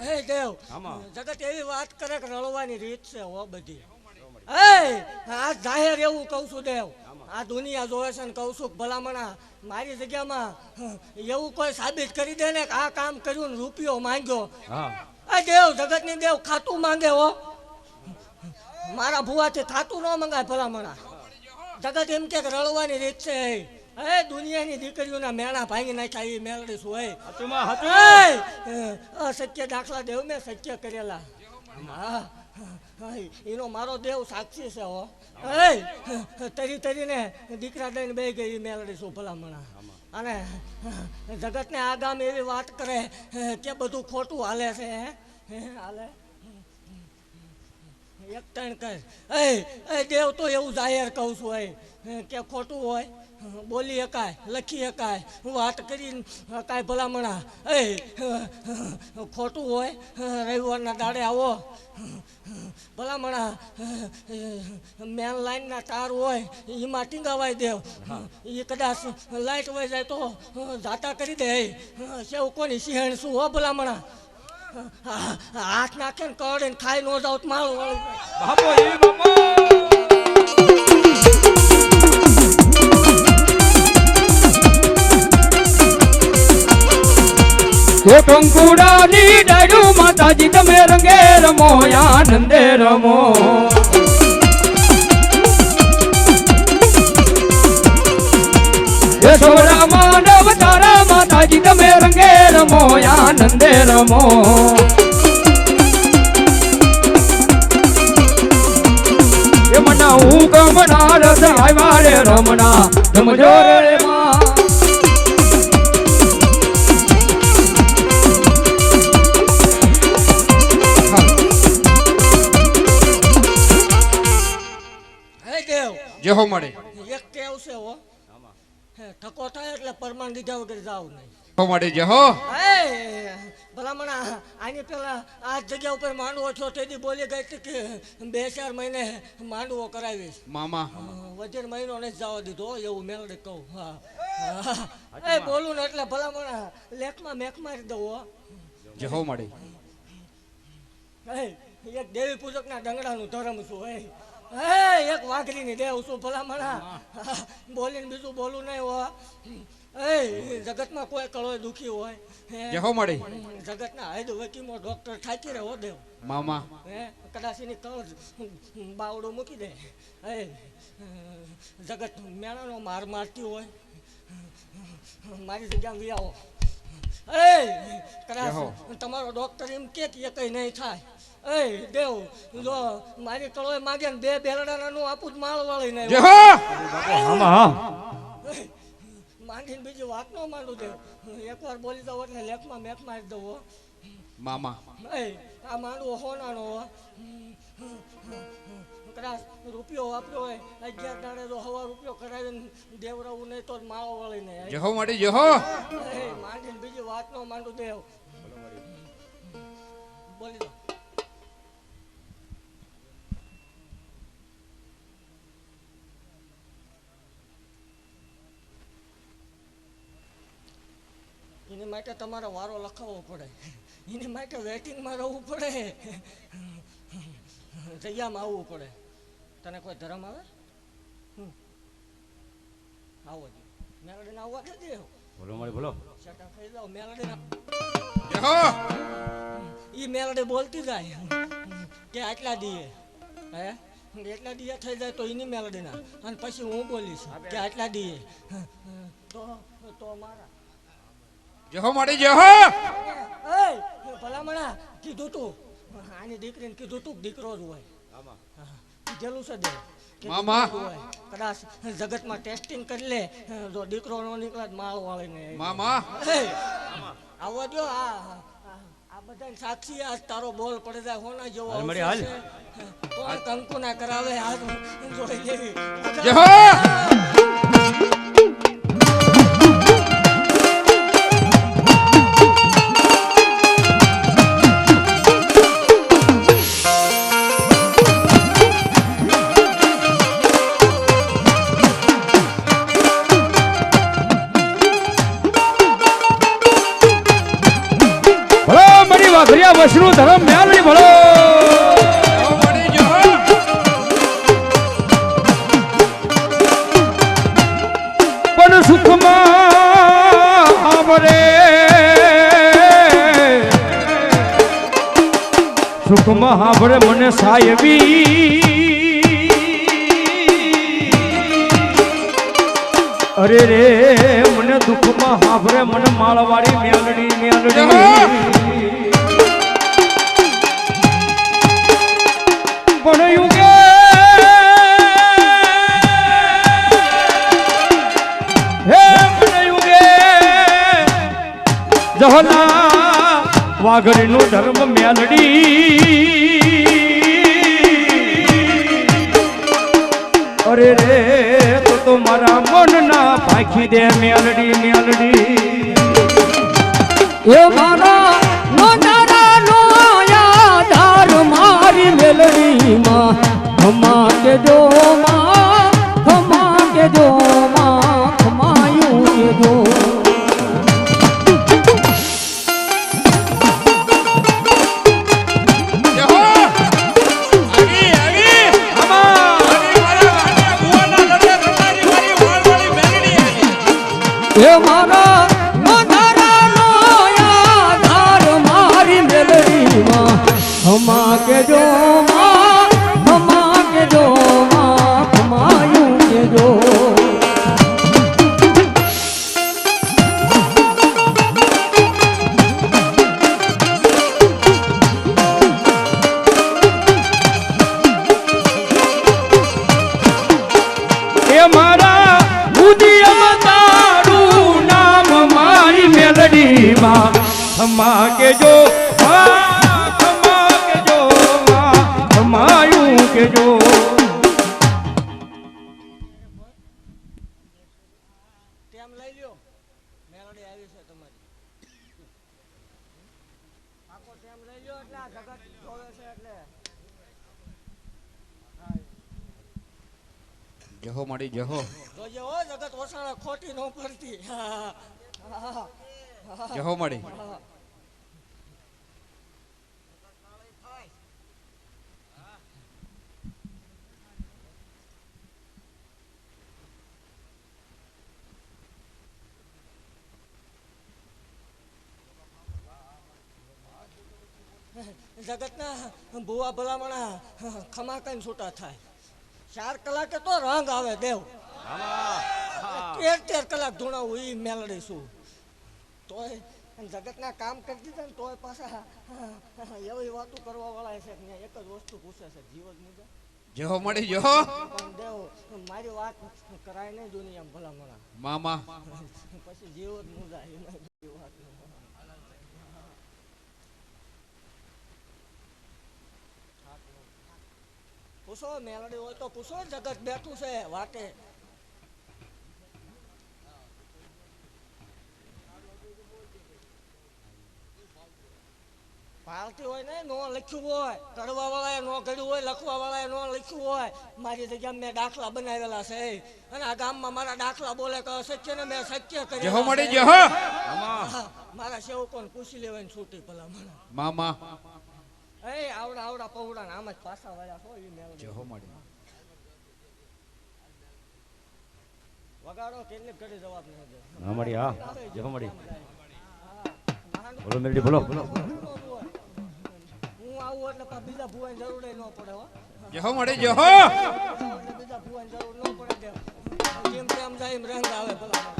હે દેવ જગત એવી વાત કરે કે રળવાની રીત છે હો બધી. હે આ જાહેર એવું કહું છું દેવ. આ દુનિયા જોવે છે ને કહું છું ભલામણા મારી જગ્યામાં એવું કોઈ સાબિત કરી દે ને કે આ કામ કર્યું ને રૂપિયો માંગ્યો. હા. આ દેવ જગતની દેવ ખાતું માંગે હો. મારા ભુવાથી ખાતું ન મંગાય ભલામણા. જગત એમ કે કે રળવાની રીત છે એ દુનિયાની દીકરીઓના મેણા ભાંગી નાખ્યા એ મેળડી છું એ હાચુમાં હાચું. દાખલા દેવ મેં સત્ય કરેલા હા હા, એનો મારો દેવ સાક્ષી છે હો! તરી તરીને દીકરા દઈને બે ગઈ ઈ મેળડી છું ભલામણા અને જગતને આગામ એવી વાત કરે કે બધું ખોટું હાલે છે હે? હે હાલે એક ત્રણ કર એ દેવ તો એવું જાહેર કહું છું એ કે ખોટું હોય, બોલી શકાય, લખી શકાય વાત કરી શકાય ભલામણા. એ ખોટું હોય, રવિવારના દાડે આવો. ભલામણા, મેન લાઈનના તાર હોય એમાં ટીંગાવાય દેવ. એ કદાચ લાઇટ વહી જાય તો જાતા કરી દે સેવ કોની સિંહણ શું હો ભલામણા? હાથ નાખે ને કડે ને ખાઈ નો જાવ માળું વાળું બાપો, એ બાપો. હે કંકુડાની ડાયુ માતાજી, તમે રંગે રમો આનંદે રમો. સોરા માનવ તારા તમે રંગે રમો આનંદે રમો. હું કમના રસ આવ્યા રે રમણા જમજો રે માં. જે હો મળે. એક કેવ છે હે, ઠકો થાય એટલે પરમાન લીધા વગર જાવ નહીં. મળે જે હો. હે આની પેલા આ જગ્યા ઉપર માંડવો છો તેથી બોલી ગઈ હતી કે બે ચાર મહિને માંડવો કરાવીશ. મામા. વજન મહિનો નથી જવા દીધો એવું મેળડે કહું હા. એ બોલું ને એટલે ભલામણા લેખમાં મેખ મારી દઉં જે હો મળે. એક દેવી પૂજકના ડંગડાનું ધર્મ છું હે. હે એક વાઘરીની દેવ છું ભલામણા બોલીને બીજું બોલું નહીં હો. એ જગતમાં કોઈ કળોય દુખી હોય. હે, જે જગતના હૈદ વકીમો ડોક્ટર થાકી રહે દેવ. મામા. હે કદાચ એની કળ બાવડો મૂકી દે. હે જગત મેળાનો માર મારતી હોય. મારી જગ્યામાં વિયાવો. એ કદાચ તમારો ડોક્ટર એમ કે એ કઈ નહીં થાય. એ દેવ જો મારી કળોય માગે ને બે બેલડાના નું આપું જ માળ વાળી ને જે હો! બીજી વાત ન માંડું દેવ એકવાર બોલી દઉં એટલે લેખમાં મેખ મારી દઉં હો. મામા. એ આ માંડવો હોનાનો હો. કદાચ રૂપિયો વાપર્યો હોય અગિયાર દાડે તો હવા રૂપિયો કરાવીને દેવરાવું નહીં તો માળો વાળી ને જહો માટે જહો માંડીને બીજી વાત નો માંડું દેવ. બોલી દો એની માટે તમારે વારો લખાવવો પડે. એની માટે વેટિંગમાં રહેવું પડે. જગ્યામાં આવવું પડે. તને કોઈ ધર્મ આવે? હમ. આવો જ. મેળડીને આવવા દે દેવ. બોલો મારે બોલો. શટા ખાઈ જાઓ મેલડીના ઈ મેલડી બોલતી જાય. કે આટલા દીએ. હે? એટલા દીએ થઈ જાય તો એની મેલડીના. અને પછી હું બોલીશ કે આટલા દીએ. તો તો મારા. જે હો મળે એ ભલામણા કીધું તું. આની દીકરીને કીધું તું દીકરો જ હોય. આમાં કીધેલું છે દે મામા. કદાચ જગતમાં ટેસ્ટિંગ કરી લે જો દીકરો નો નીકળે તો માળ વાળીને મામા. આવો જો આ આ- આ બધા સાક્ષી આજ તારો બોલ પડે જાય હોના જેવો હાલ કોણ કંકુ ના કરાવે આજ જોઈ લેવી વાઘરિયા દેશનું ધરમ મેલડી ભળો. પણ સુખમાં આવરે. સુખમાં આવરે મને સાયવી. અરે રે, મને દુઃખમાં હાભરે મને માળવાડી મેલડી મેલડી વાઘરીનું ધર્મ મેલડી. અરે રે, તો તો મારા મનના પાખી દે મેલડી મેલડી. એ મારા નોંધારા નો આધાર મારી મેલડી માં ધમાકે જો માં ખમા કે ખમા કે જો માં ખમા કે જો માં, ખમાયું કે જો એ મારા ઉદયમ તારું નામ, મારી મેલડીમાં. ખમા કેજો આખો મળી લઈ લ્યો એટલે આ જગત જોવે છે એટલે. જહો માડી જહો. જોજે જગત ઓસાળે ખોટી નો પડતી. જહો માડી. જગતના ભૂવા ભલામણા ખમા કઈ છૂટા થાય. ચાર કલાકે તો રંગ આવે દેવ. તેર તેર કલાક ધૂણાવું એ મેળડીશું તોય જગતના કામ કરી દીધા ને તોય પાછા એવી વાતો કરવા વાળા છે કે એક જ વસ્તુ પૂછે છે જીવન મુજબ. જો મળી જો. પણ દેવ મારી વાત કરાય નહીં દુનિયામાં ભલામણા. મામા. પછી જીવન મુજા એમાં વાત ન હોય. પૂછો મેલડી હોય તો પૂછો જગત બેઠું છે વાટે પાલતી હોય ને નો લખ્યું હોય કરવા વાળાએ નો કર્યું હોય લખવા વાળાએ નો લખ્યું હોય મારી જગ્યા મેં દાખલા બનાવેલા છે. અને આ ગામમાં મારા દાખલા બોલે કે સત્ય ને મેં સત્ય કરી મળી જહો મારા સેવકોને પૂછી લેવાની છૂટી ભલા મને મામા. એ આવડા આવડા પૌડા ને આમ જ પાછા વાળા છો એ મેળવી જહો માડી વગાડો કેટલી ઘડી જવાબ નહીં દે. હા. મળી હા જહો મળી બોલો મેલડી બોલો. હું આવું એટલે પાછા બીજા ભુવાની જરૂર ન પડે હો. જહો માડી જહો બીજા ભુવાની જરૂર ન પડે જાય એમ રંગ આવે ભલા.